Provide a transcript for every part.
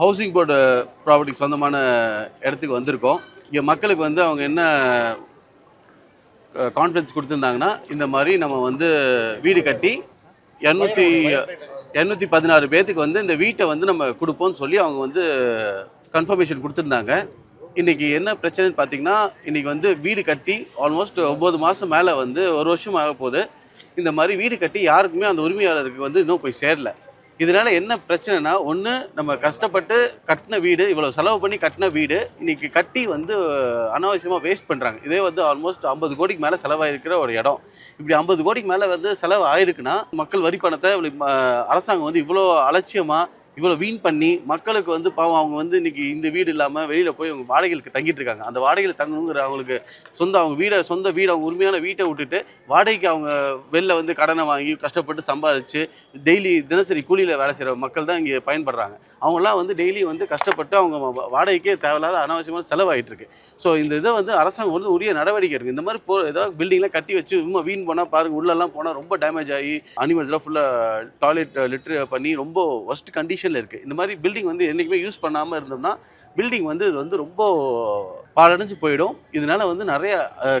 Housing board ப்ராப்பர்ட்டிக்கு சொந்தமான இடத்துக்கு வந்திருக்கோம். இங்கே மக்களுக்கு வந்து அவங்க என்ன uh, கான்ஃபிடன்ஸ் கொடுத்துருந்தாங்கன்னா இந்த மாதிரி நம்ம வந்து வீடு கட்டி இரநூத்தி இரநூத்தி பதினாறு பேர்த்துக்கு வந்து இந்த வீட்டை வந்து நம்ம கொடுப்போம்னு சொல்லி அவங்க வந்து கன்ஃபர்மேஷன் கொடுத்துருந்தாங்க. இன்றைக்கி என்ன பிரச்சனைன்னு பார்த்தீங்கன்னா இன்றைக்கி வந்து வீடு கட்டி ஆல்மோஸ்ட் ஒம்பது மாதம் மேலே வந்து ஒரு வருஷம் ஆக போகுது இந்த மாதிரி வீடு கட்டி யாருக்குமே அந்த உரிமையாளருக்கு வந்து இன்னும் போய் சேரல. இதனால என்ன பிரச்சனைனா ஒன்று நம்ம கஷ்டப்பட்டு கட்டின வீடு இவ்வளோ செலவு பண்ணி கட்டின வீடு இன்னைக்கு கட்டி வந்து அனாவசியமாக வேஸ்ட் பண்ணுறாங்க இதே வந்து ஆல்மோஸ்ட் ஐம்பது கோடிக்கு மேலே செலவாயிருக்கிற ஒரு இடம். இப்படி ஐம்பது கோடிக்கு மேலே வந்து செலவு ஆயிருக்குன்னா மக்கள் வரி பணத்தை அரசாங்கம் வந்து இவ்வளோ அலட்சியமாக இவ்வளோ வீண் பண்ணி மக்களுக்கு வந்து பாவம் அவங்க வந்து இன்னைக்கு இந்த வீடு இல்லாமல் வெளியில் போய் அவங்க வாடகைகளுக்கு தங்கிட்டு இருக்காங்க. அந்த வாடகையில் தங்கணுங்கிற அவங்களுக்கு சொந்த அவங்க வீடை சொந்த வீடு அவங்க உரிமையான வீட்டை விட்டுட்டு வாடகைக்கு அவங்க வெளில வந்து கடனை வாங்கி கஷ்டப்பட்டு சம்பாதிச்சு டெய்லி தினசரி கூலியில் வேலை செய்கிற மக்கள் தான் இங்கே பயன்படுறாங்க. அவங்களாம் வந்து டெய்லி வந்து கஷ்டப்பட்டு அவங்க வாடகைக்கே தேவையில்லாத அனாவசியமான செலவாயிட்டு இருக்கு. ஸோ இந்த இதை வந்து அரசாங்கம் வந்து உரிய நடவடிக்கை இருக்குது இந்த மாதிரி போ ஏதாவது பில்டிங்லாம் கட்டி வச்சு சும்மா வீண் போனால் பாருங்கள் உள்ளெல்லாம் போனால் ரொம்ப டேமேஜ் ஆகி அனிமல்ஸ்லாம் ஃபுல்லாக டாய்லெட் லிட்ரு பண்ணி ரொம்ப ஒஸ்ட் கண்டிஷனில் இருக்குது இந்த மாதிரி பில்டிங் வந்து என்றைக்குமே யூஸ் பண்ணாமல் இருந்தோம்னா பில்டிங் வந்து இது வந்து ரொம்ப பாலடைஞ்சு போயிடும். இதனால வந்து நிறைய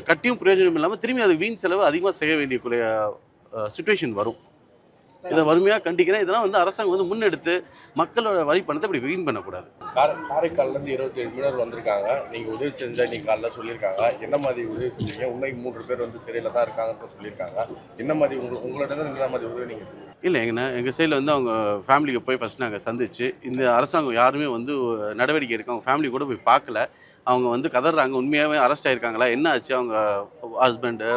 கட்டியும் பிரயோஜனம் இல்லாமல் திரும்பி அது வீண் செலவு அதிகமாக செய்ய வேண்டிய சுச்சுவேஷன் வரும். இதை வறுமையாக கண்டிக்கிறேன். இதெல்லாம் வந்து அரசாங்கம் வந்து முன்னெடுத்து மக்களோட வரி பணத்தை இப்படி வீண் பண்ணக்கூடாது. காரை காரைக்கால்லேருந்து இருபத்தி ஏழு மீனர் வந்திருக்காங்க. நீங்கள் உதவி செஞ்சா நீங்கள் காலைல சொல்லியிருக்காங்க. என்ன மாதிரி உதவி செஞ்சீங்க? உண்மைக்கு மூன்று பேர் வந்து சிறையில் தான் இருக்காங்கன்னு சொல்லியிருக்காங்க. என்ன மாதிரி உங்கள் உங்களோட என்ன மாதிரி உதவி நீங்கள் செஞ்சீங்க? இல்லை எங்கண்ணா எங்கள் சைடில் வந்து அவங்க ஃபேமிலிக்கு போய் ஃபஸ்ட் நாங்கள் சந்திச்சு இந்த அரசாங்கம் யாருமே வந்து நடவடிக்கை எடுக்க அவங்க ஃபேமிலி கூட போய் பார்க்கல. அவங்க வந்து கதறாங்க உண்மையாகவே அரெஸ்ட் ஆயிருக்காங்களா? என்ன ஆச்சு? அவங்க ஹஸ்பண்டு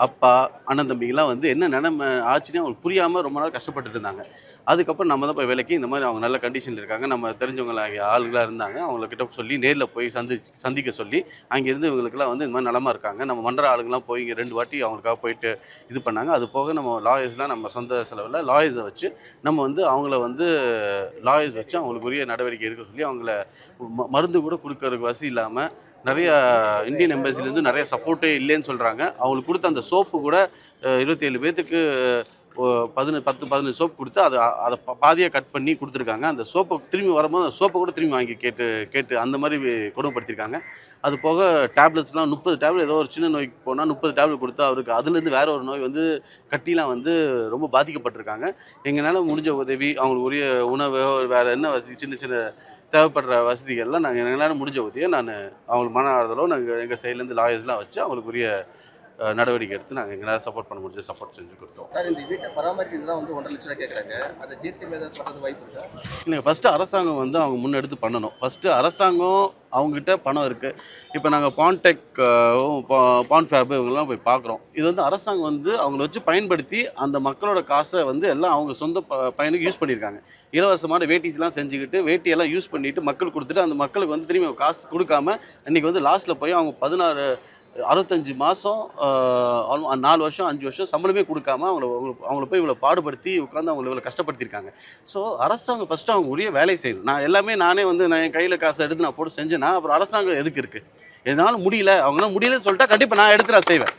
அப்பா அண்ணன் தம்பிங்கெல்லாம் வந்து என்ன நிலைமை ஆச்சுன்னு அவங்களுக்கு புரியாமல் ரொம்ப நாள் கஷ்டப்பட்டுட்டு இருந்தாங்க. அதுக்கப்புறம் நம்ம தான் போய் வேலைக்கு இந்த மாதிரி அவங்க நல்ல கண்டிஷனில் இருக்காங்க. நம்ம தெரிஞ்சவங்கள ஆளுகளாக இருந்தாங்க. அவங்கக்கிட்ட சொல்லி நேரில் போய் சந்தி சந்திக்க சொல்லி அங்கேருந்து இவங்களுக்குலாம் வந்து இந்த மாதிரி நிலமா இருக்காங்க. நம்ம மன்ற ஆளுங்கெல்லாம் போய் இங்கே ரெண்டு வாட்டி அவங்களுக்காக போயிட்டு இது பண்ணாங்க. அது போக நம்ம லாயர்ஸ்லாம் நம்ம சொந்த செலவில் லாயர்ஸை வச்சு நம்ம வந்து அவங்கள வந்து லாயர்ஸ் வச்சு அவங்களுக்குரிய நடவடிக்கை எடுக்க சொல்லி அவங்கள ம- மருந்து கூட கொடுக்கறதுக்கு வசதி இல்லாமல் நிறைய இந்தியன் எம்பசிலேருந்து நிறைய சப்போர்ட்டே இல்லைன்னு சொல்கிறாங்க அவங்களுக்கு கொடுத்த அந்த சோப்பு கூட இருபத்தேழு பேர்த்துக்கு பதினு பத்து பதினஞ்சு சோப்பு கொடுத்து அதை அதை பாதியாக கட் பண்ணி கொடுத்துருக்காங்க. அந்த சோப்பை திரும்பி வரும்போது அந்த சோப்பை கூட திரும்பி வாங்கி கேட்டு கேட்டு அந்த மாதிரி கொடுமைப்படுத்திருக்காங்க. அது போக டேப்லெட்ஸ்லாம் முப்பது டேப்லெட் ஏதோ ஒரு சின்ன நோய்க்கு போனால் முப்பது டேப்லெட் கொடுத்து அவருக்கு அதுலேருந்து வேற ஒரு நோய் வந்து கட்டிலாம் வந்து ரொம்ப பாதிக்கப்பட்டிருக்காங்க. எங்களால் முடிஞ்ச உதவி அவங்களுக்கு உரிய உணவு வேறு என்ன வசதி சின்ன சின்ன தேவைப்படுற வசதிகள்லாம் நாங்கள் எங்களால் முடிஞ்ச உதவியை நான் அவங்களுக்கு மன ஆறுதலோ நாங்கள் எங்கள் சைட்லேருந்து லாயர்ஸ்லாம் வச்சு அவங்களுக்கு உரிய நடவடிக்கை எடுத்து நாங்கள் எங்களால் சப்போர்ட் பண்ண முடிஞ்ச சப்போர்ட் செஞ்சு கொடுத்தோம். சார் இந்த வீட்டை பராமரிக்கிறது தான் வந்து ஒன்றரை லட்ச ரூபா கேட்குறாங்க அதை ஜேசிபி ஏதாவது பண்ணுறது வாய்ப்பு இருக்கா? இல்லைங்க ஃபஸ்ட்டு அரசாங்கம் வந்து அவங்க முன்னெடுத்து பண்ணணும். ஃபஸ்ட்டு அரசாங்கம் அவங்ககிட்ட பணம் இருக்குது இப்போ நாங்கள் பான்டெக் பான் ஃபேப் இவங்கெல்லாம் போய் பார்க்குறோம் இது வந்து அரசாங்கம் வந்து அவங்கள வச்சு பயன்படுத்தி அந்த மக்களோட காசை வந்து எல்லாம் அவங்க சொந்த பயனுக்கு யூஸ் பண்ணியிருக்காங்க. இலவசமான வேட்டிஸ்லாம் செஞ்சுக்கிட்டு வேட்டியெல்லாம் யூஸ் பண்ணிட்டு மக்கள் கொடுத்துட்டு அந்த மக்களுக்கு வந்து திரும்பி காசு கொடுக்காம இன்னைக்கு வந்து லாஸ்ட்டில் போய் அவங்க பதினாறு அறுபத்தஞ்சு மாதம் நாலு வருஷம் அஞ்சு வருஷம் சம்பளமே கொடுக்காம அவங்கள அவங்கள- அவங்கள போய் இவ்வளோ பாடுபடுத்தி உட்காந்து அவங்கள இவ்வளோ கஷ்டப்படுத்தியிருக்காங்க. ஸோ அரசாங்கம் ஃபஸ்ட்டு அவங்க உரிய வேலையை செய்யணும். நான் எல்லாமே நானே வந்து நான் என் கையில் காசை எடுத்து நான் போட்டு செஞ்சேன்னா அப்புறம் அரசாங்கம் எதுக்கு இருக்குது என்னால் முடியல. அவங்களால முடியலன்னு சொல்லிட்டா கண்டிப்பாக நான் எடுத்து நான் செய்வேன்.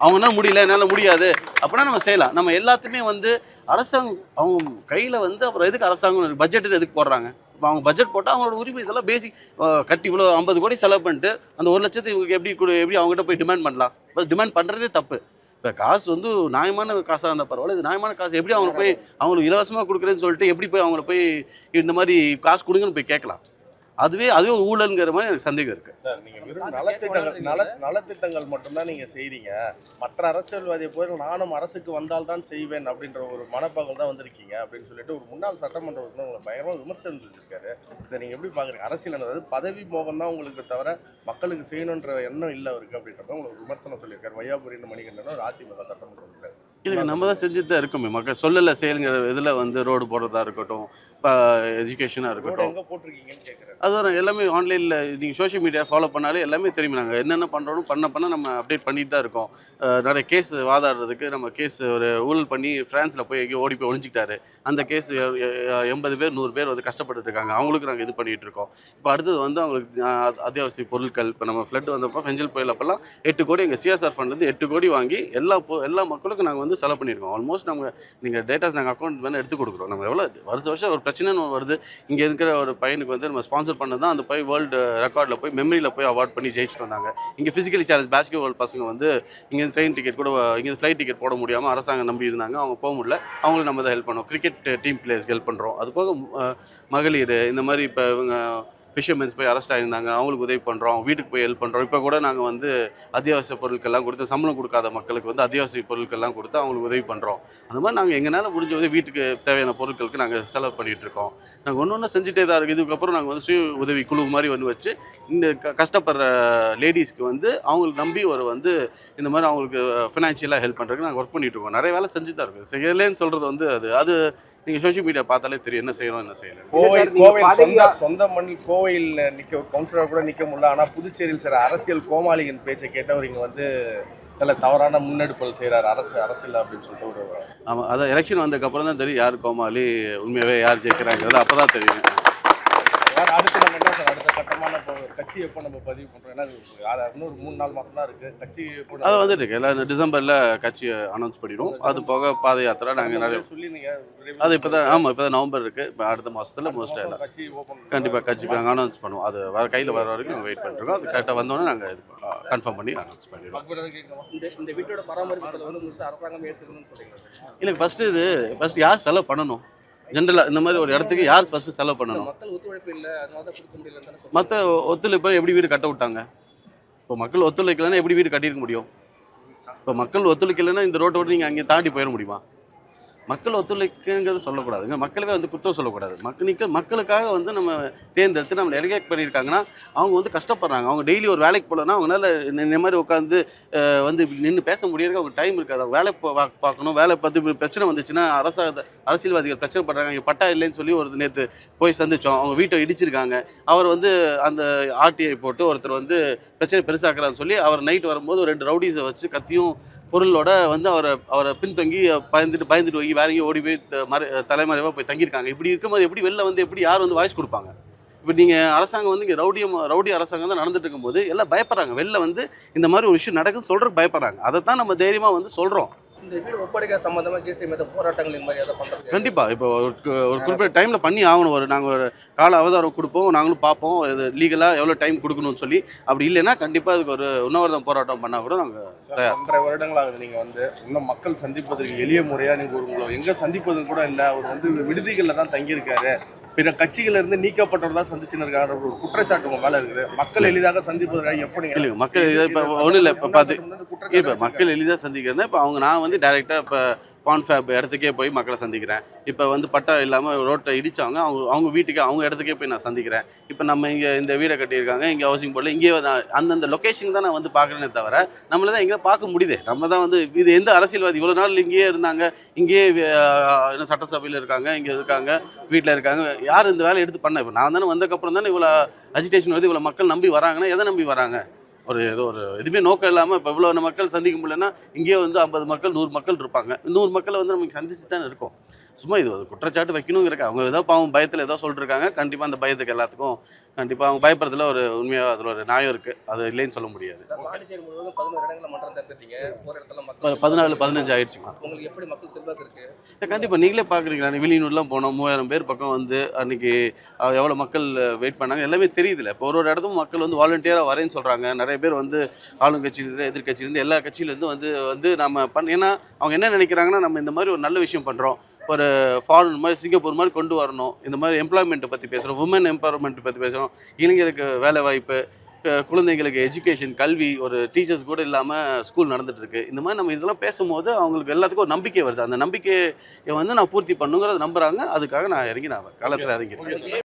அவங்கனால முடியல என்னால் முடியாது. அப்படின்னா நம்ம செய்யலாம். நம்ம எல்லாத்தையுமே வந்து அரசாங்கம் அவங்க கையில் வந்து அப்புறம் எதுக்கு அரசாங்கம் பட்ஜெட்டு எதுக்கு போடுறாங்க? அவங்க பட்ஜெட் போட்டால் அவங்களோட உரிமை இதெல்லாம் பேசிக் கட்டி இவ்வளோ ஐம்பது கோடி செலவு பண்ணிட்டு அந்த ஒரு லட்சத்தை இவங்க எப்படி கொடு எப்படி அவங்ககிட்ட போய் டிமாண்ட் பண்ணலாம்? பட் டிமாண்ட் பண்ணுறதே தப்பு. இப்போ காசு வந்து நியாயமான காசாக இருந்தால் பரவாயில்ல இது நியாயமான காசு. எப்படி அவங்களுக்கு போய் அவங்களுக்கு இலவசமாக கொடுக்குறேன்னு சொல்லிட்டு எப்படி போய் அவங்கள போய் இந்த மாதிரி காசு கொடுங்கன்னு போய் கேட்கலாம். அதுவே அதுவே ஒரு ஊழல்ங்கிற மாதிரி எனக்கு சந்தேகம் இருக்குது சார் நீங்கள் வெறும் நலத்திட்டங்கள் நல நலத்திட்டங்கள் மட்டும்தான் நீங்கள் செய்கிறீங்க மற்ற அரசியல்வாதியை போய் நானும் அரசுக்கு வந்தால் தான் செய்வேன் அப்படின்ற ஒரு மனப்பாகம் தான் வந்திருக்கீங்க அப்படின்னு சொல்லிட்டு ஒரு முன்னாள் சட்டமன்ற உறுப்பினர் உங்களை பயங்கரமாக விமர்சனம் செஞ்சிருக்காரு. இதை நீங்கள் எப்படி பார்க்குறீங்க அரசியல் அதாவது பதவி மோகம் தான் உங்களுக்கு தவிர மக்களுக்கு செய்யணுன்ற எண்ணம் இல்லை அவருக்கு அப்படின்றத உங்களுக்கு விமர்சனம் சொல்லியிருக்காரு. வையாபுரின்னு மணிகண்டன் ஒரு அதிமுக சட்டமன்ற உறுப்பினர் இல்லைங்க நம்ம தான் செஞ்சுட்டு தான் இருக்கோமே. மக்கள் சொல்லலை செயலுங்கிற இதில் வந்து ரோடு போடுறதா இருக்கட்டும் இப்போ எஜுகேஷனாக இருக்கட்டும். அதான் எல்லாமே ஆன்லைனில் நீங்கள் சோஷியல் மீடியா ஃபாலோ பண்ணாலே எல்லாமே தெரியும். நாங்கள் என்னென்ன பண்ணுறோம் பண்ண பண்ண நம்ம அப்டேட் பண்ணிட்டு தான் இருக்கோம். நிறைய கேஸ் வாதாடுறதுக்கு நம்ம கேஸ் ஒரு ஊழல் பண்ணி ஃப்ரான்ஸில் போய் எங்கேயோ ஓடி போய் ஒழிஞ்சிக்கிட்டாரு அந்த கேஸ் எண்பது பேர் நூறு பேர் வந்து கஷ்டப்பட்டுட்டு இருக்காங்க. அவங்களுக்கு நாங்கள் இது பண்ணிட்டு இருக்கோம். இப்போ அடுத்தது வந்து அவங்களுக்கு அத்தியாவசிய பொருட்கள். இப்போ நம்ம ஃப்ளட் வந்தப்போ ஃபெஞ்சல் புயல் அப்போல்லாம் எட்டு கோடி எங்கள் சிஎஸ்ஆர் ஃபண்ட்லேருந்து எட்டு கோடி வாங்கி எல்லா எல்லா மக்களுக்கும் நாங்கள் வந்து செலவு பண்ணியிருக்கோம். ஆல்மோஸ்ட் நம்ம நீங்கள் டேட்டாஸ் நாங்கள் அக்கௌண்ட் வேணால் எடுத்து கொடுக்குறோம். நம்ம எவ்வளோ வருஷ வருஷம் ஒரு பிரச்சனைன்னு வருது. இங்கே இருக்கிற ஒரு பையனுக்கு வந்து நம்ம ஸ்பான்சர் பண்ணது தான் அந்த போய் வேர்ல்டு ரெக்கார்டில் போய் மெமரியில் போய் அவார்ட் பண்ணி ஜெயிச்சுட்டு வந்தாங்க. இங்கே ஃபிசிக்கலி சேலஞ்ச் பேஸ்கெட் பால் பசங்க வந்து இங்கே ட்ரெயின் டிக்கெட் கூட இங்கே ஃப்ளைட் டிக்கெட் போட முடியாமல் அரசாங்கம் நம்பி இருந்தாங்க. அவங்க போக முடியல. அவங்களுக்கு நம்ம தான் ஹெல்ப் பண்ணோம். கிரிக்கெட் டீம் பிளேயர்ஸ்க்கு ஹெல்ப் பண்ணுறோம் அது போக மகளிர் இந்த மாதிரி இப்போ இவங்க ஃபிஷர்மென்ஸ் போய் அரெஸ்ட் ஆகியிருந்தாங்க அவங்களுக்கு உதவி பண்ணுறோம் வீட்டுக்கு போய் ஹெல்ப் பண்ணுறோம் இப்போ கூட நாங்கள் வந்து அத்தியாவசிய பொருட்கள்லாம் கொடுத்து சம்பளம் கொடுக்காத மக்களுக்கு வந்து அத்தியாவசிய பொருட்கள்லாம் கொடுத்து அவங்களுக்கு உதவி பண்ணுறோம் அந்த மாதிரி நாங்கள் எங்களால் முடிஞ்ச உதவி வீட்டுக்கு தேவையான பொருட்களுக்கு நாங்கள் செலவு பண்ணிகிட்டு இருக்கோம். நாங்கள் ஒன்று ஒன்று செஞ்சுட்டே தான் இருக்குது இதுக்கப்புறம் நாங்கள் வந்து சுய உதவி குழு மாதிரி வந்து வச்சு இந்த க கஷ்டப்படுற லேடிஸ்க்கு வந்து அவங்களுக்கு நம்பி ஒரு வந்து இந்த மாதிரி அவங்களுக்கு ஃபினான்ஷியலாக ஹெல்ப் பண்ணுறதுக்கு நாங்கள் ஒர்க் பண்ணிகிட்டு இருக்கோம். நிறைய வேலை செஞ்சு தான் இருக்குது செய்யலேன்னு சொல்கிறது வந்து அது அது நீங்கள் சோஷியல் மீடியா பார்த்தாலே தெரியும் என்ன செய்யணும் என்ன செய்யலை கோவை நீங்க கோவை சொந்த சொந்த மண்ணில் கோவையில் நிக்க கவுன்சிலர் கூட நிக்க முடியல. ஆனா புதுச்சேரியில் சில அரசியல் கோமாளியின் பேச்சை கேட்டவர் இங்க வந்து சில தவறான முன்னெடுப்புகள் செய்றாரு. அரசு அரசியல் அப்படின்னு சொல்லிட்டு ஒரு ஆமாம் அதான் எலெக்ஷன் வந்ததுக்கப்புறம் தான் தெரியும் யார் கோமாளி உண்மையாகவே யார் ஜெயிக்கிறாங்கிறது அப்போ தான் தெரியும் அடுத்து நம்ம என்ன சார் கட்சி எப்போ நம்ம பதிவு பண்றோம்? ஏன்னா ஒரு மூணு நாலு மாசம் தான் இருக்கு. கட்சி எப்போ அது வந்துட்டு இருக்கு. எல்லாம் டிசம்பரில் கட்சி அனௌன்ஸ் பண்ணிடுவோம். அது போக பாத யாத்திரை நாங்கள் நிறைய சொல்லிருந்தீங்க. விரைவில் அது இப்போ தான் ஆமாம் இப்போ தான் நவம்பர் இருக்குது இப்போ அடுத்த மாதத்தில் மோஸ்ட்டாக எல்லாம். கட்சி ஓபன் கண்டிப்பாக கட்சி நாங்கள் அனௌன்ஸ் பண்ணுவோம். அது வர கையில் வர வரைக்கும் நாங்கள் வெயிட் பண்ணிருக்கோம் அது கரெக்டாக வந்தோடனே நாங்கள் இது கன்ஃபார்ம் பண்ணி அனௌன்ஸ் பண்ணிடுவோம்? இந்த இந்த வீட்டோட பராமரிப்பு செலவு வந்து அரசாங்கம் ஏற்றுக்கணும்னு சொல்றீங்க இல்லை ஃபஸ்ட்டு இது ஃபஸ்ட்டு யார் செலவு பண்ணணும்? ஜென்ரலாக இந்த மாதிரி ஒரு இடத்துக்கு யார் ஃபஸ்ட்டு செலவு பண்ணணும். மற்ற ஒத்துழைப்பு எப்படி வீடு கட்ட விட்டாங்க? இப்போ மக்கள் ஒத்துழைக்கலைன்னா எப்படி வீடு கட்டியிருக்க முடியும்? இப்போ மக்கள் ஒத்துழைக்கலைன்னா இந்த ரோட்டை விட்டு நீங்கள் அங்கே தாண்டி போயிட முடியுமா? மக்கள் ஒத்துழைக்குங்கிறது சொல்லக்கூடாதுங்க மக்களுக்கே வந்து குற்றம் சொல்லக்கூடாது. மக்களுக்கு மக்களுக்காக வந்து நம்ம தேர்ந்தெடுத்து நம்மளை எலிகேட் பண்ணியிருக்காங்கன்னா அவங்க வந்து கஷ்டப்படுறாங்க. அவங்க டெய்லி ஒரு வேலைக்கு போகலன்னா அவங்களால இந்த மாதிரி உட்காந்து வந்து நின்று பேச முடியறதுக்கு அவங்க டைம் இருக்காது. அவங்க வேலை பா- பார்க்கணும். வேலை பார்த்து பிரச்சனை வந்துச்சுன்னா அரச அரசியல்வாதிகள் பிரச்சனை பண்ணுறாங்க இங்கே பட்டா இல்லைன்னு சொல்லி ஒரு நேற்று போய் சந்தித்தோம் அவங்க வீட்டை இடிச்சிருக்காங்க. அவர் வந்து அந்த ஆர்டிஐ போட்டு ஒருத்தர் வந்து பிரச்சனை பெருசாக்குறான்னு சொல்லி அவர் நைட் வரும்போது ரெண்டு ரவுடிஸை வச்சு கத்தியும் பொருளோட வந்து அவரை அவரை பின்தங்கி பயந்துட்டு பயந்துட்டு போய் வேற எங்கேயும் ஓடி போய் மறு மறை தலைமறைவாக போய் தங்கியிருக்காங்க. இப்படி இருக்கும்போது எப்படி வெளில வந்து எப்படி யார் வந்து வாய்ஸ் கொடுப்பாங்க? இப்போ நீங்கள் அரசாங்கம் வந்து இங்கே ரவுடியம் ரவுடி அரசாங்கம் தான் நடந்துட்டு இருக்கும்போது எல்லாம் பயப்படுறாங்க. வெளில வந்து இந்த மாதிரி ஒரு விஷயம் நடக்குன்னு சொல்கிறதுக்கு பயப்படுறாங்க. அதை தான் நம்ம தைரியமாக வந்து சொல்கிறோம் இந்த வீடு ஒப்படைக்க சம்பந்தமா ஜேசி மேத போராட்டங்கள் இந்த மாதிரி கண்டிப்பாக இப்போ ஒரு குறிப்பிட்ட டைமில் பண்ணி ஆகணும். ஒரு நாங்கள் ஒரு கால அவதாரம் கொடுப்போம். நாங்களும் பார்ப்போம். இது லீகலாக எவ்வளோ டைம் கொடுக்கணும்னு சொல்லி. அப்படி இல்லைன்னா கண்டிப்பாக அதுக்கு ஒரு உண்ணாவிரதம் போராட்டம் பண்ணால் கூட நாங்கள் சார், ஒன்றரை வருடங்கள் ஆகுது நீங்க வந்து. இன்னும் மக்கள் சந்திப்பதற்கு எளிய முறையா நீங்க ஒரு உங்களை எங்க சந்திப்பது கூட இல்ல. அவர் வந்து விடுதிகள்ல தான் தங்கியிருக்காரு. பிற கட்சிகள்ல இருந்து நீக்கப்பட்டவர் தான் சந்திச்சுன்னு இருக்காரு ஒரு குற்றச்சாட்டு உங்க மேல இருக்குது. மக்கள் எளிதாக சந்திப்பதற்காக எப்படி இல்லைங்க மக்கள் இதை இப்போ ஒன்றும் இல்லை. இப்போ பார்த்து இப்போ மக்கள் எளிதாக சந்திக்கிறேன் இப்போ அவங்க நான் வந்து டைரெக்டாக இப்போ கான்ஃபேப் இடத்துக்கே போய் மக்களை சந்திக்கிறேன். இப்போ வந்து பட்டா இல்லாமல் ரோட்டை இடித்தவங்க அவங்க அவங்க வீட்டுக்கு அவங்க இடத்துக்கே போய் நான் சந்திக்கிறேன். இப்போ நம்ம இங்கே இந்த வீடை கட்டியிருக்காங்க இங்கே ஹவுசிங் போர்டில் இங்கே நான் அந்தந்த லொக்கேஷன் தான் நான் வந்து பார்க்குறேனே தவிர நம்மளை தான் எங்கே பார்க்க முடியுதே. நம்ம தான் வந்து இது எந்த அரசியல்வாதி? இவ்வளோ நாள் இங்கேயே இருந்தாங்க. இங்கேயே என்ன சட்டசபையில் இருக்காங்க இங்கே இருக்காங்க வீட்டில் இருக்காங்க. யார் இந்த வேலை எடுத்து பண்ண? இப்போ நான் தானே வந்ததுக்கப்புறம் தானே இவ்வளோ அஜிடேஷன் வருது இவ்வளோ மக்கள் நம்பி வராங்கன்னா எதை நம்பி வராங்க? ஒரு ஏதோ ஒரு எதுவுமே நோக்கம் இல்லாமல் இப்போ இவ்வளோ மக்கள் சந்திக்க முடியலன்னா இங்கேயே வந்து ஐம்பது மக்கள் நூறு மக்கள் இருப்பாங்க. நூறு மக்களை வந்து நமக்கு சந்திச்சு தானே இருக்கோம். சும்மா இது ஒரு குற்றச்சாட்டு வைக்கணுங்கிறக்க அவங்க ஏதோ பாவம் பயத்தில் ஏதோ சொல்லிருக்காங்க. கண்டிப்பாக அந்த பயத்துக்கு எல்லாத்துக்கும் கண்டிப்பாக அவங்க பயப்படுறதுல ஒரு உண்மையாக அதில் ஒரு நியாயம் இருக்குது அது இல்லைன்னு சொல்ல முடியாது. பதினாலு பதினஞ்சு ஆயிடுச்சுமா. உங்களுக்கு எப்படி மக்கள் செல்வாக்கு இருக்கு? கண்டிப்பாக நீங்களே பார்க்குறீங்களா வெளியூர்லாம் போனோம் மூவாயிரம் பேர் பக்கம் வந்து அன்னைக்கு அஹ், எவ்வளோ மக்கள் வெயிட் பண்ணாங்க? எல்லாமே தெரியுதுல இப்போ ஒரு ஒரு இடத்தும் மக்கள் வந்து வாலண்டியராக வரேன்னு சொல்கிறாங்க நிறைய பேர் வந்து ஆளுங்கட்சியிலேருந்து எதிர்கட்சியிலேருந்து எல்லா கட்சியிலேருந்து வந்து வந்து நம்ம பண்ண ஏன்னா அவங்க என்ன நினைக்கிறாங்கன்னா நம்ம இந்த மாதிரி ஒரு நல்ல விஷயம் பண்ணுறோம் ஒரு ஃபாரின் மாதிரி சிங்கப்பூர் மாதிரி கொண்டு வரணும். இந்த மாதிரி எம்ப்ளாய்மெண்ட்டை பற்றி பேசுகிறோம் உமன் எம்பவர்மெண்ட் பற்றி பேசுகிறோம் இளைஞருக்கு வேலை வாய்ப்பு குழந்தைங்களுக்கு எஜுகேஷன் கல்வி ஒரு டீச்சர்ஸ் கூட இல்லாமல் ஸ்கூல் நடந்துட்டு இருக்கு. இந்த மாதிரி நம்ம இதெல்லாம் பேசும்போது அவங்களுக்கு எல்லாத்துக்கும் ஒரு நம்பிக்கை வருது. அந்த நம்பிக்கையை வந்து நான் பூர்த்தி பண்ணுங்கிறத நம்புறாங்க. அதுக்காக நான் இறங்கி நான் களத்தில் இறங்கியிருக்கேன்.